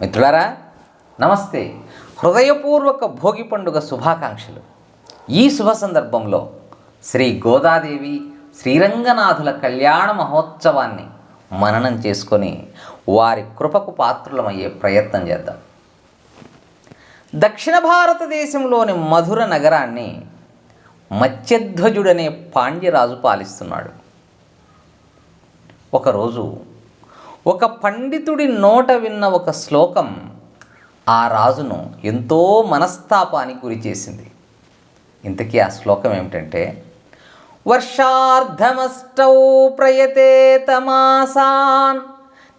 మిత్రులారా నమస్తే. హృదయపూర్వక భోగి పండుగ శుభాకాంక్షలు. ఈ శుభ సందర్భంలో శ్రీ గోదాదేవి శ్రీరంగనాథుల కళ్యాణ మహోత్సవాన్ని మననం చేసుకొని వారి కృపకు పాత్రులమయ్యే ప్రయత్నం చేద్దాం. దక్షిణ భారతదేశంలోని మధుర నగరాన్ని మత్స్యధ్వజుడనే పాండ్యరాజు పాలిస్తున్నాడు. ఒకరోజు ఒక పండితుడి నోట విన్న ఒక శ్లోకం ఆ రాజును ఎంతో మనస్తాపానికి గురి చేసింది. ఇంతకీ ఆ శ్లోకం ఏమిటంటే వర్షార్ధమష్టౌ ప్రయతే తమాసాన్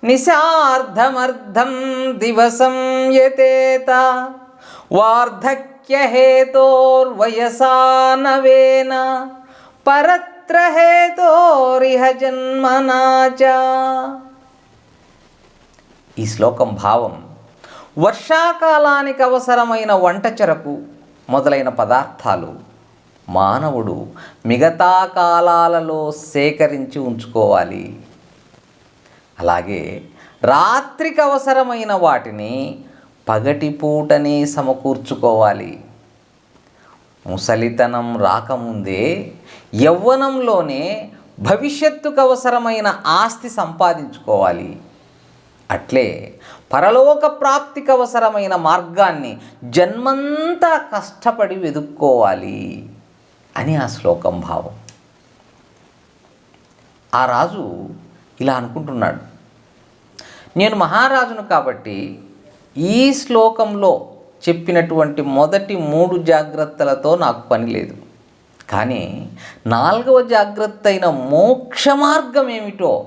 నిశార్ధమర్ధం దివసం యతేత వార్ధక్యహేతోర్వయసా నవేన పరత్ర హేతోరిహ జన్మనాచ ఈ శ్లోకం భావం. వర్షాకాలానికి అవసరమైన వంట చెరకు మొదలైన పదార్థాలు మానవుడు మిగతా కాలాలలో సేకరించి ఉంచుకోవాలి. అలాగే రాత్రికి అవసరమైన వాటిని పగటిపూటనే సమకూర్చుకోవాలి. ముసలితనం రాకముందే యవ్వనంలోనే భవిష్యత్తుకు అవసరమైన ఆస్తి సంపాదించుకోవాలి. అట్లే పరలోక ప్రాప్తికి అవసరమైన మార్గాన్ని జన్మంతా కష్టపడి వెదుక్కోవాలి అని ఆ శ్లోకం భావం. ఆ రాజు ఇలా అనుకుంటున్నాడు. నేను మహారాజును కాబట్టి ఈ శ్లోకంలో చెప్పినటువంటి మొదటి మూడు జాగ్రత్తలతో నాకు పని లేదు. కానీ నాలుగవ జాగ్రత్త అయిన మోక్ష మార్గం ఏమిటో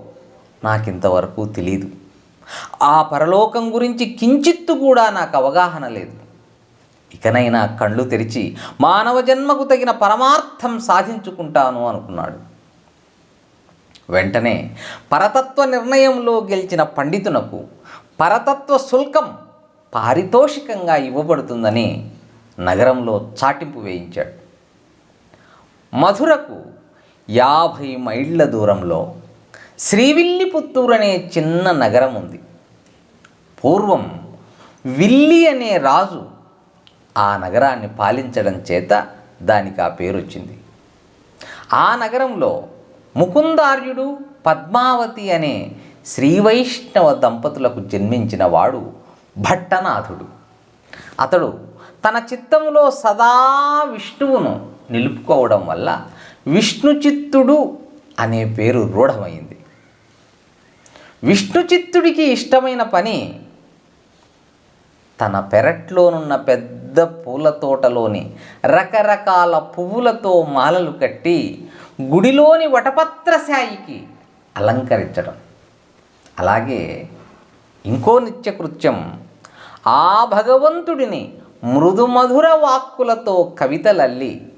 నాకింతవరకు తెలియదు ఆ పరలోకం గురించి కించిత్తు కూడా నాకు అవగాహన లేదు. ఇకనైనా కళ్ళు తెరిచి మానవ జన్మకు తగిన పరమార్థం సాధించుకుంటాను అనుకున్నాడు. వెంటనే పరతత్వ నిర్ణయంలో గెలిచిన పండితునకు పరతత్వ శుల్కం పారితోషికంగా ఇవ్వబడుతుందని నగరంలో చాటింపు వేయించాడు. మధురకు యాభై మైళ్ళ దూరంలో శ్రీవిల్లిపుత్తూరు అనే చిన్న నగరం ఉంది. పూర్వం విల్లి అనే రాజు ఆ నగరాన్ని పాలించడం చేత దానికి ఆ పేరు వచ్చింది. ఆ నగరంలో ముకుందార్యుడు పద్మావతి అనే శ్రీవైష్ణవ దంపతులకు జన్మించిన వాడు భట్టనాథుడు. అతడు తన చిత్తంలో సదా విష్ణువును నిలుపుకోవడం వల్ల విష్ణుచిత్తుడు అనే పేరు రూఢమైంది. విష్ణుచిత్తుడికి ఇష్టమైన పని తన పెరట్లోనున్న పెద్ద పూల తోటలోని రకరకాల పువ్వులతో మాలలు కట్టి గుడిలోని వటపత్ర శాయికి అలంకరించడం. అలాగే ఇంకో నిత్యకృత్యం. ఆ భగవంతుడిని మృదుమధుర వాక్కులతో కవితలల్లి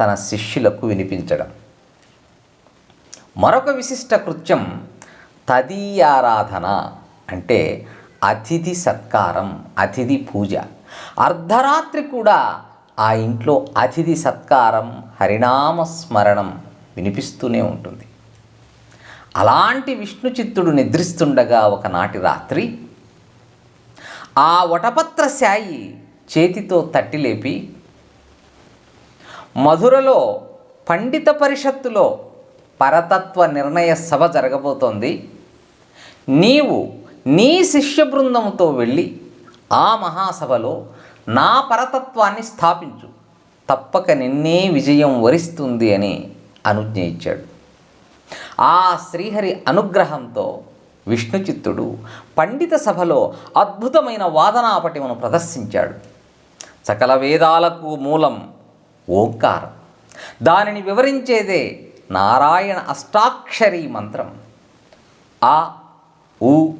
తన శిష్యులకు వినిపించడం. మరొక విశిష్ట కృత్యం తదీయారాధన అంటే అతిథి సత్కారం అతిథి పూజ. అర్ధరాత్రి కూడా ఆ ఇంట్లో అతిథి సత్కారం హరినామ స్మరణం వినిపిస్తూనే ఉంటుంది. అలాంటి విష్ణు చిత్తుడు నిద్రిస్తుండగా ఒకనాటి రాత్రి ఆ వటపత్ర శాయి చేతితో తట్టిలేపి మధురలో పండిత పరిషత్తులో పరతత్వ నిర్ణయ సభ జరగబోతోంది. నీవు నీ శిష్య బృందంతో వెళ్ళి ఆ మహాసభలో నా పరతత్వాన్ని స్థాపించు. తప్పక నిన్నే విజయం వరిస్తుంది అని అనుజ్ఞ ఇచ్చాడు. ఆ శ్రీహరి అనుగ్రహంతో విష్ణుచిత్తుడు పండిత సభలో అద్భుతమైన వాదనాపటిమను ప్రదర్శించాడు. సకల వేదాలకు మూలం ఓంకారం. దానిని వివరించేదే నారాయణ అష్టాక్షరీ మంత్రం. ఆ ఉ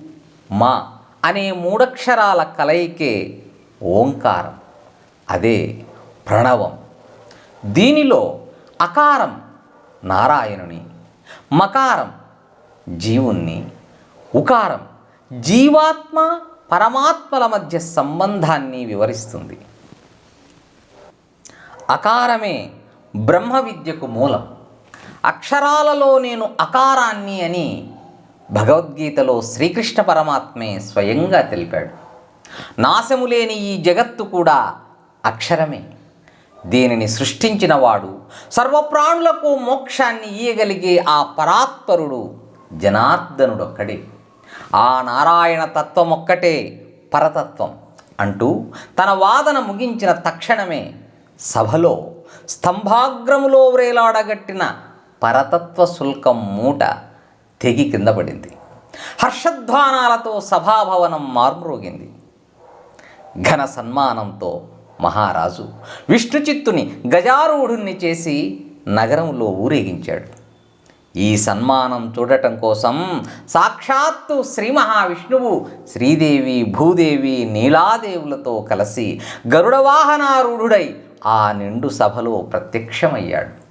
మా అనే మూడక్షరాల కలయికే ఓంకారం అదే ప్రణవం. దీనిలో అకారం నారాయణుని మకారం జీవుణ్ణి ఉకారం జీవాత్మ పరమాత్మల మధ్య సంబంధాన్ని వివరిస్తుంది. అకారమే బ్రహ్మ విద్యకు మూలం. అక్షరాలలో నేను అకారాన్ని అని భగవద్గీతలో శ్రీకృష్ణ పరమాత్మే స్వయంగా తెలిపాడు. నాశము లేని ఈ జగత్తు కూడా అక్షరమే. దీనిని సృష్టించినవాడు సర్వప్రాణులకు మోక్షాన్ని ఇయ్యగలిగే ఆ పరాత్పరుడు జనార్దనుడొక్కడే. ఆ నారాయణ తత్వం ఒక్కటే పరతత్వం అంటూ తన వాదన ముగించిన తక్షణమే సభలో స్తంభాగ్రములో వ్రేలాడగట్టిన పరతత్వ శుల్కం మూట తెగి కింద పడింది. హర్షధ్వానాలతో సభాభవనం మార్మ్రోగింది. ఘన సన్మానంతో మహారాజు విష్ణుచిత్తుని గజారూఢుణ్ణి చేసి నగరంలో ఊరేగించాడు. ఈ సన్మానం చూడటం కోసం సాక్షాత్తు శ్రీ మహావిష్ణువు శ్రీదేవి భూదేవి నీలాదేవులతో కలిసి గరుడవాహనారూఢుడై ఆ నిండు సభలో ప్రత్యక్షమయ్యాడు.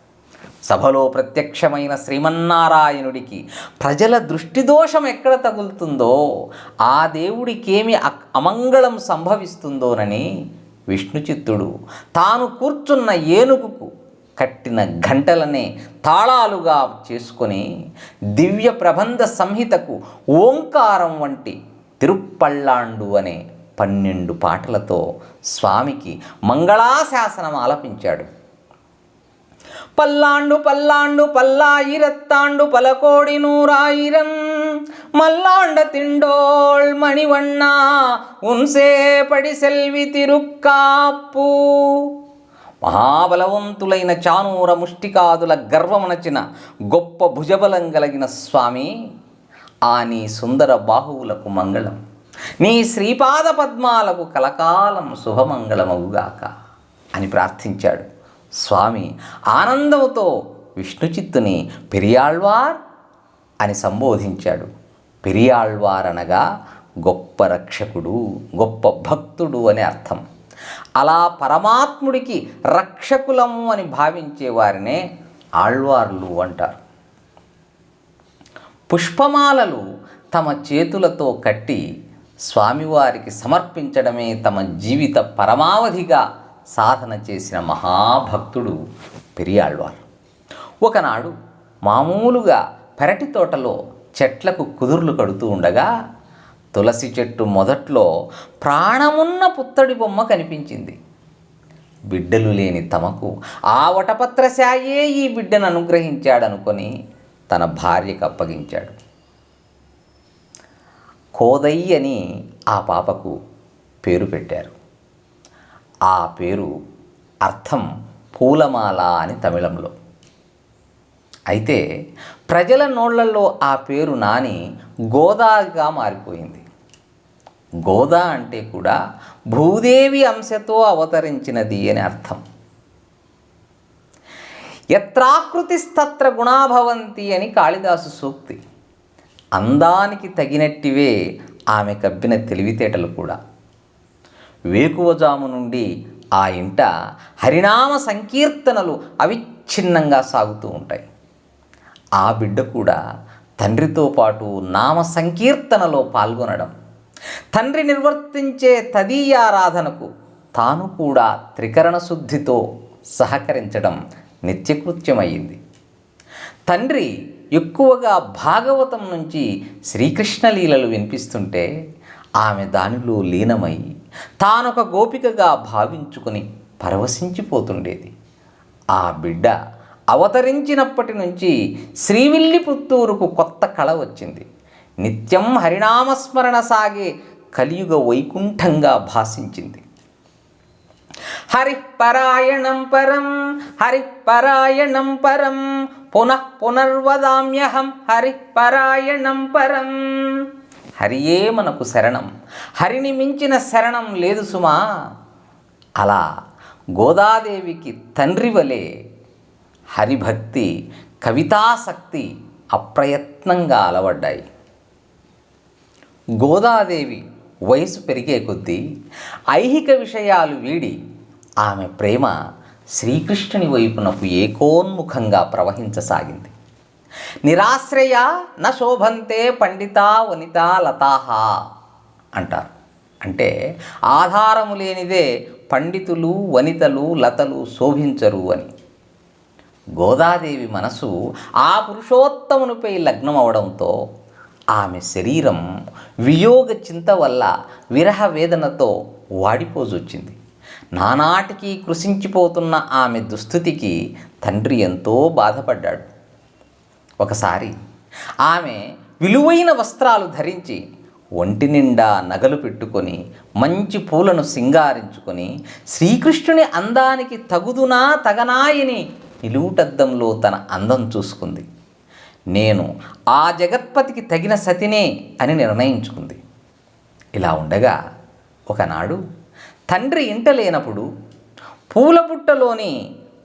సభలో ప్రత్యక్షమైన శ్రీమన్నారాయణుడికి ప్రజల దృష్టి దోషం ఎక్కడ తగులుతుందో ఆ దేవుడికేమి అక్- అమంగళం సంభవిస్తుందోనని విష్ణుచిత్తుడు తాను కూర్చున్న ఏనుగుకు కట్టిన గంటలనే తాళాలుగా చేసుకొని దివ్య ప్రబంధ సంహితకు ఓంకారం వంటి తిరుప్పళ్ళాండు అనే పన్నెండు పాటలతో స్వామికి మంగళాశాసనం ఆలపించాడు. పల్లాండు పల్లాండు పల్లాయిరత్తాండు పలకోడి నూరాయిరం. మల్లాండ மல்லாண்ட మణివణ్ణ மணிவண்ணா உன் சேபடி తిరుక్కాపు. మహాబలవంతులైన చానూర ముష్టికాదుల గర్వమనచిన గొప్ప భుజబలం కలిగిన స్వామి ఆ నీ సుందర బాహువులకు మంగళం. నీ శ్రీపాద పద్మాలకు కలకాలం శుభమంగళమగుగాక అని ప్రార్థించాడు. స్వామి ఆనందంతో విష్ణుచిత్తుని పెరియాళ్వార్ అని సంబోధించాడు. పెరియాళ్వార్ అనగా గొప్ప రక్షకుడు గొప్ప భక్తుడు అని అర్థం. అలా పరమాత్ముడికి రక్షకులము అని భావించే వారినే ఆళ్వార్లు అంటారు. పుష్పమాలలు తమ చేతులతో కట్టి స్వామివారికి సమర్పించడమే తమ జీవిత పరమావధిగా సాధన చేసిన మహాభక్తుడు పెరియాళ్వారు. ఒకనాడు మామూలుగా పెరటి తోటలో చెట్లకు కుదుర్లు కడుతూ ఉండగా తులసి చెట్టు మొదట్లో ప్రాణమున్న పుత్తడి బొమ్మ కనిపించింది. బిడ్డలు లేని తమకు ఆ వటపత్రశాయే ఈ బిడ్డను అనుగ్రహించాడనుకొని తన భార్యకు అప్పగించాడు. కోదై అని ఆ పాపకు పేరు పెట్టారు. ఆ పేరు అర్థం పూలమాల అని తమిళంలో. అయితే ప్రజల నోళ్ళలో ఆ పేరు నాని గోదాగా మారిపోయింది. గోదా అంటే కూడా భూదేవి అంశతో అవతరించినది అని అర్థం. ఎత్రాకృతిస్తత్ర గుణాభవంతి అని కాళిదాసు సూక్తి. అందానికి తగినట్టివే ఆమె కబ్బిన తెలివితేటలు కూడా. వేకువజాము నుండి ఆ ఇంట హరినామ సంకీర్తనలు అవిచ్ఛిన్నంగా సాగుతూ ఉంటాయి. ఆ బిడ్డ కూడా తండ్రితో పాటు నామ సంకీర్తనలో పాల్గొనడం తండ్రి నిర్వర్తించే తదీయారాధనకు తాను కూడా త్రికరణ శుద్ధితో సహకరించడం నిత్యకృత్యమయ్యింది. తండ్రి ఎక్కువగా భాగవతం నుంచి శ్రీకృష్ణ లీలలు వినిపిస్తుంటే ఆమె దానిలో లీనమై తానొక గోపికగా భావించుకుని పరవశించిపోతుండేది. ఆ బిడ్డ అవతరించినప్పటి నుంచి శ్రీవిల్లి పుత్తూరుకు కొత్త కళ వచ్చింది. నిత్యం హరినామస్మరణ సాగే కలియుగ వైకుంఠంగా భాసించింది. హరిపరాయణం పరం హరిపరాయణం పరం పునః పునర్వదామ్యహం హరిపరాయణం పరం. హరియే మనకు శరణం. హరిని మించిన శరణం లేదు సుమా. అలా గోదాదేవికి తండ్రి వలె హరిభక్తి కవితాసక్తి అప్రయత్నంగా అలవడ్డాయి. గోదాదేవి వయసు పెరిగే కొద్దీ ఐహిక విషయాలు వీడి ఆమె ప్రేమ శ్రీకృష్ణుని వైపునకు ఏకోన్ముఖంగా ప్రవహించసాగింది. నిరాశ్రయ న శోభంతే పండిత వనిత లతాహ అంటారు. అంటే ఆధారము లేనిదే పండితులు వనితలు లతలు శోభించరు అని. గోదాదేవి మనసు ఆ పురుషోత్తమునిపై లగ్నం అవడంతో ఆమె శరీరం వియోగ చింత వల్ల విరహ వేదనతో వాడిపోజొచ్చింది. నానాటికి కృషించిపోతున్న ఆమె దుస్థితికి తండ్రి ఎంతో బాధపడ్డాడు. ఒకసారి ఆమె విలువైన వస్త్రాలు ధరించి ఒంటి నిండా నగలు పెట్టుకొని మంచి పూలను సింగారించుకొని శ్రీకృష్ణుని అందానికి తగుదునా తగనాయని నిలువుటద్దంలో తన అందం చూసుకుంది. నేను ఆ జగత్పతికి తగిన సతినే అని నిర్ణయించుకుంది. ఇలా ఉండగా ఒకనాడు తండ్రి ఇంట లేనప్పుడు పూలబుట్టలోని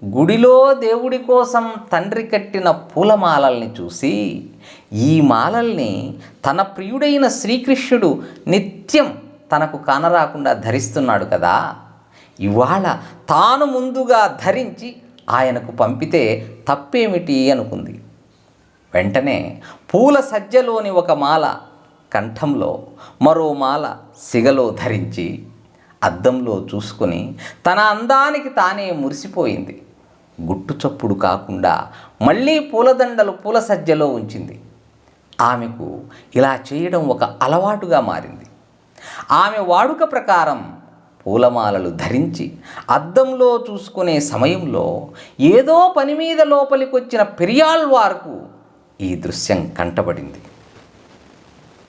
గుడిలో దేవుడి కోసం తండ్రి కట్టిన పూలమాలల్ని చూసి ఈ మాలల్ని తన ప్రియుడైన శ్రీకృష్ణుడు నిత్యం తనకు కానరాకుండా ధరిస్తున్నాడు కదా. ఇవాళ తాను ముందుగా ధరించి ఆయనకు పంపితే తప్పేమిటి అనుకుంది. వెంటనే పూల సజ్జలోని ఒక మాల కంఠంలో మరో మాల సిగలో ధరించి అద్దంలో చూసుకొని తన అందానికి తానే మురిసిపోయింది. గుట్టు చప్పుడు కాకుండా మళ్ళీ పూలదండలు పూల సజ్జలో ఉంచింది. ఆమెకు ఇలా చేయడం ఒక అలవాటుగా మారింది. ఆమె వాడుక ప్రకారం పూలమాలలు ధరించి అద్దంలో చూసుకునే సమయంలో ఏదో పని మీద లోపలికొచ్చిన పెరియాళ్వార్కు ఈ దృశ్యం కంటపడింది.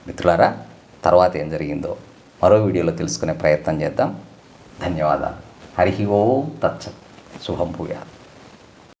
మిత్రులారా తర్వాత ఏం జరిగిందో మరో వీడియోలో తెలుసుకునే ప్రయత్నం చేద్దాం. ధన్యవాదాలు. హరి ఓం తచ్చత్ శుభం భూయాలు